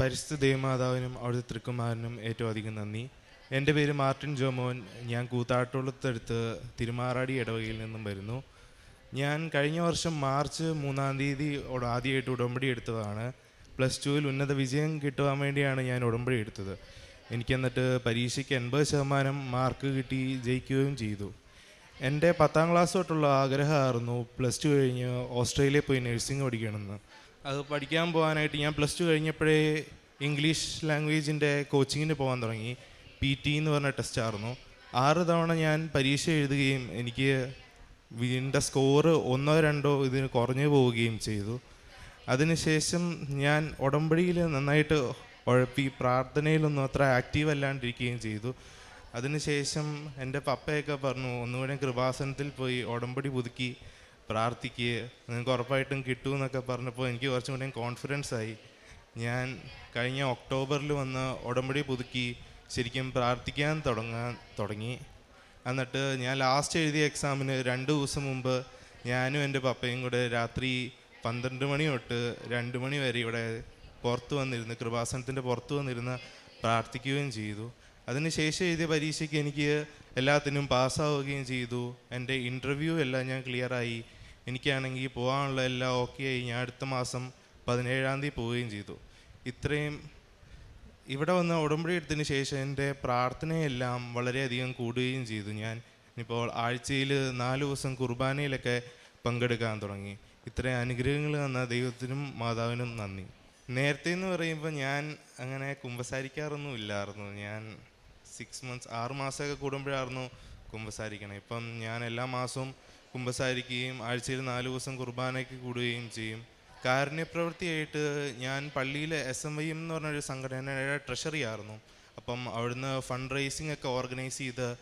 പരിസ്ഥിതി ദേവമാതാവിനും അവിടുത്തെ തൃക്കുമാരനും ഏറ്റവും അധികം നന്ദി. എന്റെ പേര് മാർട്ടിൻ ജോമോൻ. ഞാൻ കൂത്താട്ടുള്ളത്തടുത്ത് തിരുമാറാടി ഇടവകയിൽ നിന്നും വരുന്നു. ഞാൻ കഴിഞ്ഞ വർഷം മാർച്ച് മൂന്നാം തീയതി ആദ്യമായിട്ട് ഉടമ്പടി എടുത്തതാണ്. പ്ലസ് ടുവിൽ ഉന്നത വിജയം കിട്ടുവാൻ വേണ്ടിയാണ് ഞാൻ ഉടമ്പടി എടുത്തത്. എനിക്ക് എന്നിട്ട് പരീക്ഷയ്ക്ക് എൺപത് ശതമാനം മാർക്ക് കിട്ടി ജയിക്കുകയും ചെയ്തു. എന്റെ പത്താം ക്ലാസ് തൊട്ടുള്ള ആഗ്രഹമായിരുന്നു പ്ലസ് ടു കഴിഞ്ഞ് ഓസ്ട്രേലിയയിൽ പോയി നഴ്സിംഗ് പഠിക്കണമെന്ന്. അത് പഠിക്കാൻ പോകാനായിട്ട് ഞാൻ പ്ലസ് ടു കഴിഞ്ഞപ്പോഴേ ഇംഗ്ലീഷ് ലാംഗ്വേജിന്റെ കോച്ചിങ്ങിന് പോകാൻ തുടങ്ങി. പി ടി എന്ന് പറഞ്ഞ ടെസ്റ്റായിരുന്നു ആറ് തവണ ഞാൻ പരീക്ഷ എഴുതുകയും എനിക്ക് ഇതിന്റെ സ്കോറ് ഒന്നോ രണ്ടോ ഇതിന് കുറഞ്ഞു പോവുകയും ചെയ്തു. അതിനുശേഷം ഞാൻ ഉടമ്പടിയിൽ നന്നായിട്ട് ഉഴപ്പി പ്രാർത്ഥനയിലൊന്നും അത്ര ആക്റ്റീവ് അല്ലാണ്ടിരിക്കുകയും ചെയ്തു. അതിനുശേഷം എന്റെ പപ്പയൊക്കെ പറഞ്ഞു ഒന്നുകൂടെ കൃപാസനത്തിൽ പോയി ഉടമ്പടി പുതുക്കി. പ്രാർത്ഥിക്കുക നിങ്ങൾക്ക് ഉറപ്പായിട്ടും കിട്ടുമെന്നൊക്കെ പറഞ്ഞപ്പോൾ എനിക്ക് കുറച്ചും കൂടെ കോൺഫിഡൻസ് ആയി. ഞാൻ കഴിഞ്ഞ ഒക്ടോബറിൽ വന്ന് ഉടമ്പടി പുതുക്കി ശരിക്കും പ്രാർത്ഥിക്കാൻ തുടങ്ങാൻ തുടങ്ങി. എന്നിട്ട് ഞാൻ ലാസ്റ്റ് എഴുതിയ എക്സാമിന് രണ്ട് ദിവസം മുമ്പ് ഞാനും എന്റെ പപ്പയും കൂടെ രാത്രി പന്ത്രണ്ട് മണി തൊട്ട് രണ്ട് മണി വരെ ഇവിടെ പുറത്ത് വന്നിരുന്ന് കൃപാസനത്തിന്റെ പുറത്ത് വന്നിരുന്ന് പ്രാർത്ഥിക്കുകയും ചെയ്തു. അതിനുശേഷം എഴുതിയ പരീക്ഷയ്ക്ക് എനിക്ക് എല്ലാത്തിനും പാസ്സാവുകയും ചെയ്തു. എന്റെ ഇന്റർവ്യൂ എല്ലാം ഞാൻ ക്ലിയറായി എനിക്കാണെങ്കിൽ പോകാനുള്ള എല്ലാം ഓക്കെ ആയി. ഞാൻ അടുത്ത മാസം പതിനേഴാം തീയതി പോവുകയും ചെയ്തു. ഇത്രയും ഇവിടെ വന്ന് ഉടമ്പടി എടുത്തതിന് ശേഷം എന്റെ പ്രാർത്ഥനയെല്ലാം വളരെയധികം കൂടുകയും ചെയ്തു. ഞാൻ ഇപ്പോൾ ആഴ്ചയിൽ നാല് ദിവസം കുർബാനയിലൊക്കെ പങ്കെടുക്കാൻ തുടങ്ങി. ഇത്രയും അനുഗ്രഹങ്ങൾ തന്ന ദൈവത്തിനും മാതാവിനും നന്ദി. നേരത്തെ എന്ന് പറയുമ്പോൾ ഞാൻ അങ്ങനെ കുമ്പസാരിക്കാറൊന്നും ഇല്ലായിരുന്നു. ഞാൻ സിക്സ് മന്ത്സ് ആറ് മാസമൊക്കെ കൂടുമ്പോഴായിരുന്നു കുമ്പസാരിക്കണം. ഇപ്പം ഞാൻ എല്ലാ മാസവും കുമ്പസാരിക്കുകയും ആഴ്ചയിൽ നാല് ദിവസം കുർബാനയ്ക്ക് കൂടുകയും ചെയ്യും. കാരുണ്യപ്രവൃത്തിയായിട്ട് ഞാൻ പള്ളിയിലെ എസ് എം വൈ എം എന്ന് പറഞ്ഞൊരു സംഘടനയുടെ ട്രഷറി ആയിരുന്നു. അപ്പം അവിടുന്ന് ഫണ്ട് റേസിംഗ് ഒക്കെ ഓർഗനൈസ് ചെയ്ത്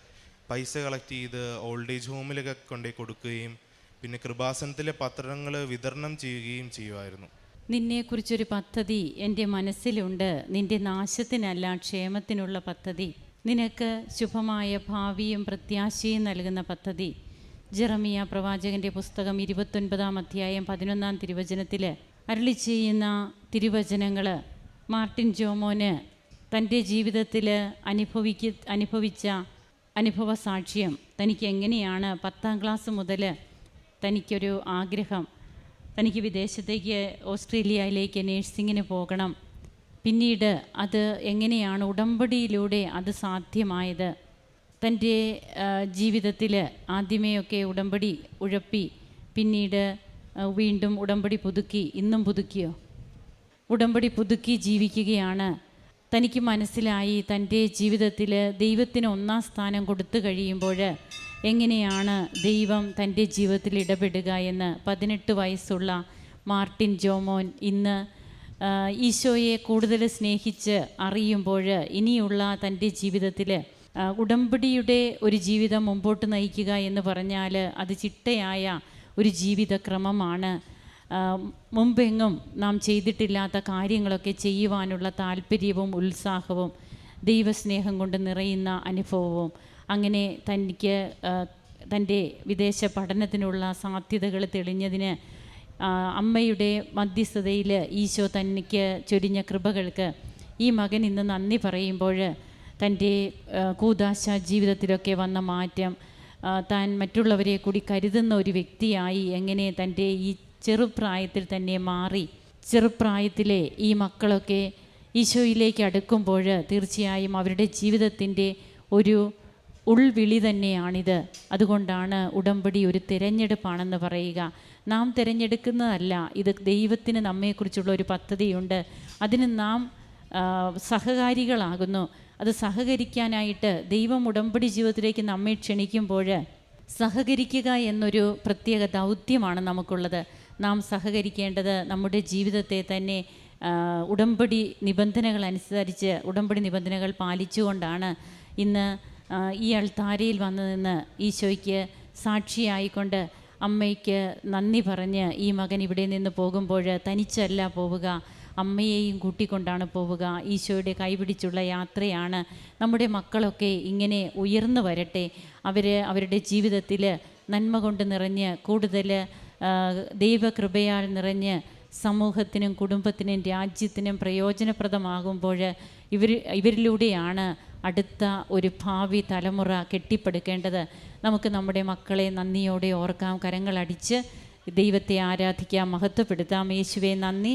പൈസ കളക്ട് ചെയ്ത് ഓൾഡ് ഏജ് ഹോമിലൊക്കെ കൊണ്ടുപോയി കൊടുക്കുകയും പിന്നെ കൃപാസനത്തിലെ പത്രങ്ങൾ വിതരണം ചെയ്യുകയും ചെയ്യുമായിരുന്നു. നിന്നെക്കുറിച്ചൊരു പദ്ധതി എന്റെ മനസ്സിലുണ്ട്. നിന്റെ നാശത്തിനല്ല ക്ഷേമത്തിനുള്ള പദ്ധതി. നിനക്ക് ശുഭമായ ഭാവിയും പ്രത്യാശയും നൽകുന്ന പദ്ധതി. ജെറമിയ പ്രവാചകന്റെ പുസ്തകം ഇരുപത്തൊൻപതാം അധ്യായം പതിനൊന്നാം തിരുവചനത്തിൽ അരളി ചെയ്യുന്ന തിരുവചനങ്ങൾ മാർട്ടിൻ ജോമോന് തന്റെ ജീവിതത്തിൽ അനുഭവിക്ക അനുഭവിച്ച അനുഭവ സാക്ഷ്യം തനിക്ക് എങ്ങനെയാണ് പത്താം ക്ലാസ് മുതൽ തനിക്കൊരു ആഗ്രഹം? തനിക്ക് വിദേശത്തേക്ക് ഓസ്ട്രേലിയയിലേക്ക് നേഴ്സിങ്ങിന് പോകണം. പിന്നീട് അത് എങ്ങനെയാണ് ഉടമ്പടിയിലൂടെ അത് സാധ്യമായത്? തന്റെ ജീവിതത്തിൽ ആദ്യമേയൊക്കെ ഉടമ്പടി ഉഴപ്പി പിന്നീട് വീണ്ടും ഉടമ്പടി പുതുക്കി ഇന്നും പുതുക്കിയോ? ഉടമ്പടി പുതുക്കി ജീവിക്കുകയാണ്. തനിക്ക് മനസ്സിലായി തന്റെ ജീവിതത്തിൽ ദൈവത്തിന് ഒന്നാം സ്ഥാനം കൊടുത്തു കഴിയുമ്പോൾ എങ്ങനെയാണ് ദൈവം തന്റെ ജീവിതത്തിൽ ഇടപെടുക എന്ന് പതിനെട്ട് വയസ്സുള്ള മാർട്ടിൻ ജോമോൻ ഇന്ന് ഈശോയെ കൂടുതൽ സ്നേഹിച്ച് അറിയുമ്പോൾ ഇനിയുള്ള തന്റെ ജീവിതത്തിൽ ഉടമ്പടിയുടെ ഒരു ജീവിതം മുമ്പോട്ട് നയിക്കുക എന്ന് പറഞ്ഞാൽ അത് ചിട്ടയായ ഒരു ജീവിതക്രമമാണ്. മുമ്പെങ്ങും നാം ചെയ്തിട്ടില്ലാത്ത കാര്യങ്ങളൊക്കെ ചെയ്യുവാനുള്ള താല്പര്യവും ഉത്സാഹവും ദൈവസ്നേഹം കൊണ്ട് നിറയുന്ന അനുഭവവും അങ്ങനെ തനിക്ക് തന്റെ വിദേശ പഠനത്തിനുള്ള സാധ്യതകൾ തെളിഞ്ഞതിന് അമ്മയുടെ മധ്യസ്ഥതയിൽ ഈശോ തനിക്ക് ചൊരിഞ്ഞ കൃപകൾക്ക് ഈ മകൻ ഇന്ന് നന്ദി പറയുമ്പോൾ തന്റെ കൂതാശ ജീവിതത്തിലൊക്കെ വന്ന മാറ്റം താൻ മറ്റുള്ളവരെ കൂടി കരുതുന്ന ഒരു വ്യക്തിയായി എങ്ങനെ തന്റെ ഈ ചെറുപ്രായത്തിൽ തന്നെ മാറി ചെറുപ്രായത്തിലെ ഈ മക്കളൊക്കെ ഈശോയിലേക്ക് അടുക്കുമ്പോൾ തീർച്ചയായും അവരുടെ ജീവിതത്തിന്റെ ഒരു ഉൾവിളി തന്നെയാണിത്. അതുകൊണ്ടാണ് ഉടമ്പടി ഒരു തിരഞ്ഞെടുപ്പാണെന്ന് പറയുക. നാം തിരഞ്ഞെടുക്കുന്നതല്ല ഇത് ദൈവത്തിന് നമ്മെക്കുറിച്ചുള്ള ഒരു പദ്ധതിയുണ്ട്. അതിന് നാം സഹകാരികളാകുന്നു. അത് സഹകരിക്കാനായിട്ട് ദൈവം ഉടമ്പടി ജീവിതത്തിലേക്ക് നമ്മെ ക്ഷണിക്കുമ്പോൾ സഹകരിക്കുക എന്നൊരു പ്രത്യേക ദൗത്യമാണ് നമുക്കുള്ളത്. നാം സഹകരിക്കേണ്ടത് നമ്മുടെ ജീവിതത്തെ തന്നെ ഉടമ്പടി നിബന്ധനകൾ അനുസരിച്ച് ഉടമ്പടി നിബന്ധനകൾ പാലിച്ചുകൊണ്ടാണ് ഇന്ന് ഈ അൾത്താരയിൽ വന്നു നിന്ന് ഈശോയ്ക്ക് സാക്ഷിയായിക്കൊണ്ട് അമ്മയ്ക്ക് നന്ദി പറഞ്ഞ് ഈ മകൻ ഇവിടെ നിന്ന് പോകുമ്പോൾ തനിച്ചല്ല പോവുക. അമ്മയെയും കൂട്ടിക്കൊണ്ടാണ് പോവുക. ഈശോയുടെ കൈപിടിച്ചുള്ള യാത്രയാണ് നമ്മുടെ മക്കളൊക്കെ ഇങ്ങനെ ഉയർന്നു വരട്ടെ. അവർ അവരുടെ ജീവിതത്തിൽ നന്മ കൊണ്ട് നിറഞ്ഞ് കൂടുതൽ ദൈവകൃപയാൽ നിറഞ്ഞ് സമൂഹത്തിനും കുടുംബത്തിനും രാജ്യത്തിനും പ്രയോജനപ്രദമാകുമ്പോൾ ഇവർ ഇവരിലൂടെയാണ് അടുത്ത ഒരു ഭാവി തലമുറ കെട്ടിപ്പടുക്കേണ്ടത്. നമുക്ക് നമ്മുടെ മക്കളെ നന്ദിയോടെ ഓർക്കാം. കരങ്ങളടിച്ച് ദൈവത്തെ ആരാധിക്കാം മഹത്വപ്പെടുത്താം. യേശുവെ നന്ദി.